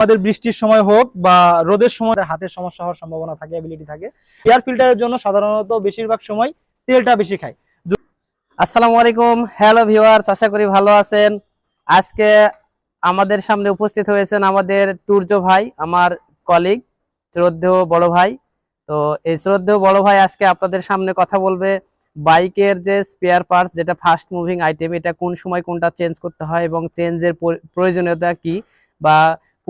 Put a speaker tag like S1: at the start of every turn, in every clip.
S1: আমাদের বৃষ্টির সময় হোক বা রোদের সময় হাতের সমস্যা হওয়ার সম্ভাবনা থাকে অ্যাবিলিটি থাকে। এয়ার ফিল্টারের জন্য সাধারণত বেশিরভাগ সময় তেলটা বেশি খায়।
S2: আসসালামু আলাইকুম, হ্যালো ভিউয়ার্স, আশা করি ভালো আছেন। আজকে আমাদের সামনে উপস্থিত হয়েছেন আমাদের তুর্য ভাই, আমার কলিগ শ্রদ্ধেয় বড় ভাই। তো এই শ্রদ্ধেয় বড় ভাই আজকে আপনাদের সামনে কথা বলবে, বাইকের যে স্পেয়ার পার্টস যেটা ফাস্ট মুভিং আইটেম এটা কোন সময় কোনটা চেঞ্জ করতে হয় এবং চেঞ্জের প্রয়োজনীয়তা কি বা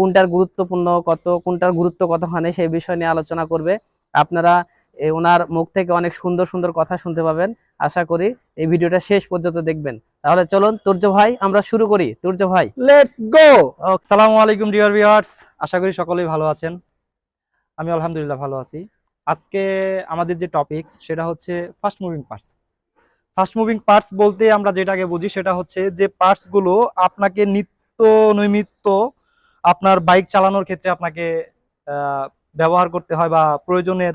S2: কোনটার গুরুত্বপূর্ণ কত কোনটার গুরুত্ব কতখানি সেই বিষয় নিয়ে আলোচনা করবে। আপনারা ওনার মুখ থেকে অনেক সুন্দর সুন্দর কথা শুনতে পাবেন। আশা করি এই ভিডিওটা শেষ পর্যন্ত দেখবেন। তাহলে চলুন তুর্য ভাই আমরা শুরু করি। তুর্য ভাই।
S1: লেটস গো আসসালামু আলাইকুম ডিয়ার ভিউয়ার্স। আশা করি সকলেই ভালো আছেন। আমি আলহামদুলিল্লাহ ভালো আছি। আজকে আমাদের যে টপিকস সেটা হচ্ছে fast moving parts fast moving parts বলতে আমরা যেটাকে বুঝি সেটা হচ্ছে যে পার্টসগুলো আপনাকে নিত্য নৈমিত্য আপনার বাইক চালানোর ক্ষেত্রে আপনাকে ব্যবহার করতে হয় বা প্রয়োজনের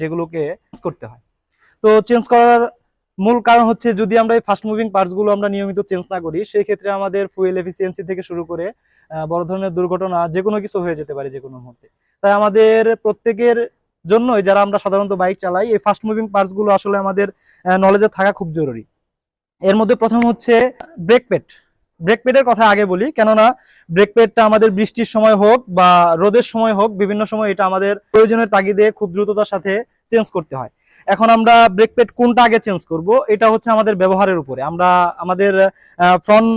S1: যেগুলোকে করতে হয়। তো চেঞ্জ করার মূল কারণ হচ্ছে যদি আমরা এই ফাস্ট মুভিং পার্টসগুলো আমরা নিয়মিত চেঞ্জ না করি, সেই ক্ষেত্রে আমাদের ফুয়েল এফিসিয়েন্সি থেকে শুরু করে বড় ধরনের দুর্ঘটনা যে কোনো কিছু হয়ে যেতে পারে যে কোনো মুহূর্তে। তাই আমাদের প্রত্যেকের জন্যই যারা আমরা সাধারণত বাইক চালাই, এই ফাস্ট মুভিং পার্টসগুলো আসলে আমাদের নলেজে থাকা খুব জরুরি। এর মধ্যে প্রথম হচ্ছে ব্রেক প্যাড ব্রেক প্যাডের কথা আগে বলি, কেননা ব্রেকপেডটা আমাদের বৃষ্টির সময় হোক বা রোদের সময় হোক, বিভিন্ন সময় এটা আমাদের প্রয়োজনের তাগিদে খুব দ্রুততার সাথে চেঞ্জ করতে হয়। এখন আমরা ব্রেক প্যাড কোনটা আগে চেঞ্জ করব? এটা হচ্ছে আমাদের ব্যবহারের উপরে। আমরা আমাদের ফ্রন্ট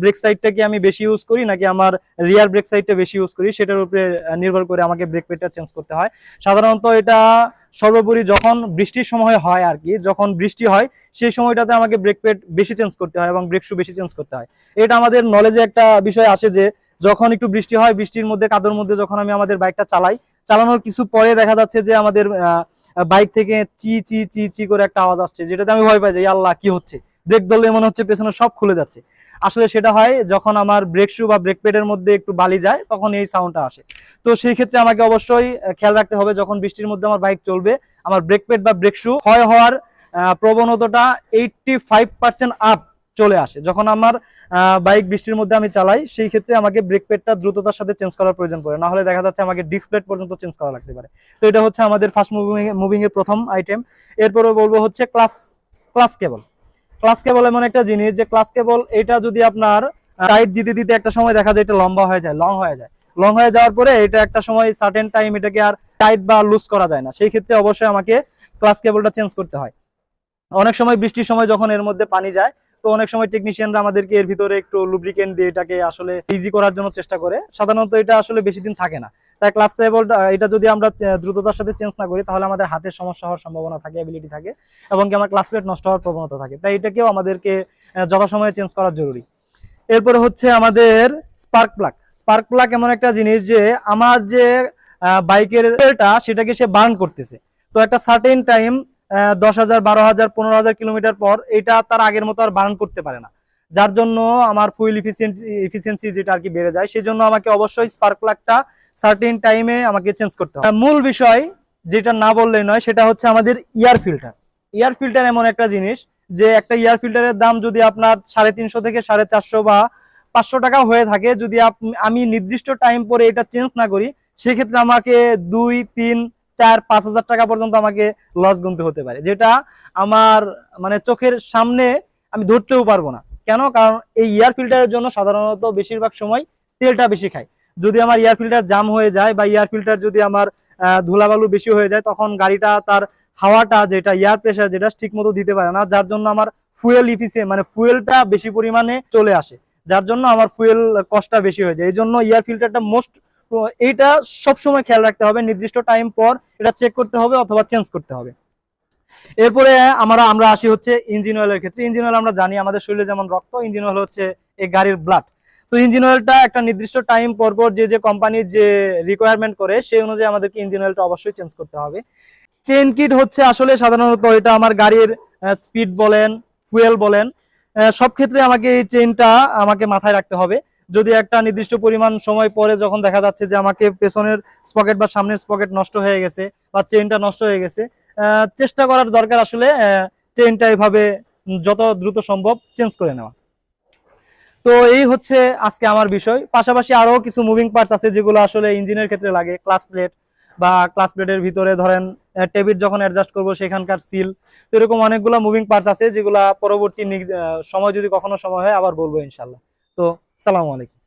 S1: ব্রেক সাইডটাকে আমি বেশি ইউজ করি নাকি আমার রিয়ার ব্রেক সাইডটা বেশি ইউজ করি? সেটার উপরে নির্ভর করে আমাকে ব্রেক প্যাডটা চেঞ্জ করতে হয়। সাধারণত এটা সর্বোপরি যখন বৃষ্টির সময় হয় আর কি, যখন বৃষ্টি হয়, সেই সময়টাতে আমাকে ব্রেক প্যাড বেশি চেঞ্জ করতে হয় এবং ব্রেক শু বেশি চেঞ্জ করতে হয়। এটা আমাদের নলেজে একটা বিষয় আসে যে, যখন একটু বৃষ্টি হয়, বৃষ্টির মধ্যে, কাদর মধ্যে যখন আমি আমাদের বাইকটা চালাই, চালানোর কিছু পরে দেখা যাচ্ছে যে আমাদের বাইক থেকে চি চি চি চি করে একটা আওয়াজ আসছে, যেটাতে আমি ভয় পাই যে আল্লাহ কি হচ্ছে? ব্রেক ধরলে মনে হচ্ছে পেছনে সব খুলে যাচ্ছে। আসলে সেটা হয় যখন আমার ব্রেক শু বা ব্রেক প্যাডের মধ্যে একটু বালি যায়, তখন এই সাউন্ডটা আসে। তো সেই ক্ষেত্রে আমাকে অবশ্যই খেয়াল রাখতে হবে যখন বৃষ্টির মধ্যে আমার বাইক চলবে, আমার ব্রেক প্যাড বা ব্রেক শু ক্ষয় হওয়ার প্রবণতাটা এইটটি ফাইভ পার্সেন্ট আপ চলে আসে। যখন আমার বাইক বৃষ্টির মধ্যে আমি চালাই, সেই ক্ষেত্রে আমাকে ব্রেক প্যাডটা দ্রুততার সাথে চেঞ্জ করার প্রয়োজন পড়ে। না হলে দেখা যাচ্ছে আমাকে ডিস্ক প্লেট পর্যন্ত চেঞ্জ করা লাগতে পারে। তো এটা হচ্ছে আমাদের ফার্স্ট মুভিং মুভিং এর প্রথম আইটেম এরপরে বলব হচ্ছে clutch clutch cable clutch cable এমন একটা জিনিস যে ক্লাস কেবল এটা যদি আপনার টাইট দিতে দিতে একটা সময় দেখা যায় এটা লম্বা হয়ে যায় লং হয়ে যায়। লং হয়ে যাওয়ার পরে এটা একটা সময় সার্টেন টাইম এটাকে আর টাইট বা লুজ করা যায় না। সেই ক্ষেত্রে অবশ্যই আমাকে ক্লাস কেবলটা চেঞ্জ করতে হয়। অনেক সময় বৃষ্টির সময় যখন এর মধ্যে পানি যায় তো অনেক সময় টেকনিশিয়ানরা আমাদেরকে এর ভিতরে একটু লুব্রিকেন্ট দিয়ে এটাকে আসলে ইজি করার জন্য চেষ্টা করে। সাধারণত এটা আসলে বেশি দিন থাকে না। তাই ক্লাস কেবলটা এটা যদি আমরা দ্রুততার সাথে চেঞ্জ না করি, তাহলে আমাদের হাতের সমস্যা হওয়ার সম্ভাবনা থাকে অ্যাবিলিটি থাকে, এবং কি আমার ক্লাস প্লেট নষ্ট হওয়ার প্রবণতা থাকে। তাই এটাকেও আমাদেরকে যথাসময়ে চেঞ্জ করা জরুরি। এরপরে হচ্ছে আমাদের স্পার্ক প্লাগ স্পার্ক প্লাগ এমন একটা জিনিস যে, আমার যে বাইকের তেলটা সেটাকে সে বার্ন করতেছে। তো একটা সার্টেন টাইম দশ হাজার, বারো হাজার, পনেরো হাজার কিলোমিটার পর এটা তার আগের মতো আর বার্ন করতে পারে না। যার জন্য আমার ফুয়েল ইফিসিয়েন্সি যেটা আর কি বেড়ে যায় সেই জন্য আমাকে অবশ্যই স্পার্ক প্লাগটা সার্টেন টাইমে আমাকে চেঞ্জ করতে হবে। মূল বিষয় যেটা না বললেই নয়, সেটা হচ্ছে আমাদের ইয়ার ফিল্টার ইয়ার ফিল্টার এমন একটা জিনিস যে একটা ইয়ার ফিল্টারের দাম যদি আপনার সাড়ে তিনশো থেকে সাড়ে চারশো বা পাঁচশো টাকা হয়ে থাকে, যদি আমি নির্দিষ্ট টাইম পরে এটা চেঞ্জ না করি, সেক্ষেত্রে আমাকে দুই, তিন চার, পাঁচ হাজার টাকা পর্যন্ত আমাকে লস গুনতে হতে পারে, যেটা আমার মানে চোখের সামনে আমি ধরতেও পারব না। কেন? কারণ এই এয়ার ফিল্টারের জন্য সাধারণত বেশিরভাগ সময় তেলটা বেশি খায় যদি আমার এয়ার ফিল্টার জাম হয়ে যায় বা এয়ার ফিল্টার যদি আমার ধুলাবালু বেশি হয়ে যায়, তখন গাড়িটা তার হাওয়াটা যেটা এয়ার প্রেশার যেটা ঠিক মতো দিতে পারে না, যার জন্য আমার ফুয়েল ইফিসিয়েন্ট মানে ফুয়েলটা বেশি পরিমাণে চলে আসে, যার জন্য আমার ফুয়েল কষ্টটা বেশি হয়ে যায়। এই জন্য এয়ার ফিল্টারটা মোস্ট এইটা সবসময় খেয়াল রাখতে হবে, নির্দিষ্ট টাইম পর এটা চেক করতে হবে অথবা চেঞ্জ করতে হবে। এরপরে আমরা আমরা আসি হচ্ছে ইঞ্জিন অয়েলের ক্ষেত্রে। ইঞ্জিন অয়েল আমরা জানি, আমাদের শরীরে যেমন রক্ত ইঞ্জিন অয়েল হচ্ছে এই গাড়ির ব্লাড তো ইঞ্জিন অয়েলটা একটা নির্দিষ্ট টাইম পর পর যে যে কোম্পানির যে রিকোয়ারমেন্ট করে, সেই অনুযায়ী আমাদেরকে ইঞ্জিন অয়েলটা অবশ্যই চেঞ্জ করতে হবে। চেন কিট হচ্ছে আসলে সাধারণত এটা আমার গাড়ির স্পিড বলেন ফুয়েল বলেন সব ক্ষেত্রে আমাকে এই চেনটা আমাকে মাথায় রাখতে হবে। যদি একটা নির্দিষ্ট পরিমাণ সময় পরে যখন দেখা যাচ্ছে যে আমাকে পেছনের স্পকেট বা সামনের স্পকেট নষ্ট হয়ে গেছে বা চেনটা নষ্ট হয়ে গেছে চেষ্টা করার দরকার আসলে চেনটা এভাবে যত দ্রুত সম্ভব চেঞ্জ করে নেওয়া। তো এই হচ্ছে আজকে আমার বিষয়। পাশাপাশি আরও কিছু মুভিং পার্টস আছে যেগুলো আসলে ইঞ্জিনের ক্ষেত্রে লাগে। ক্লাস প্লেট বা ক্লাস প্লেটের ভিতরে ধরেন টেবিল যখন অ্যাডজাস্ট করব সেখানকার সিল তো এরকম অনেকগুলো মুভিং পার্টস আছে যেগুলা পরবর্তী সময় যদি কখনো সময় হয় আবার বলব ইনশাল্লাহ তো সালামু আলাইকুম।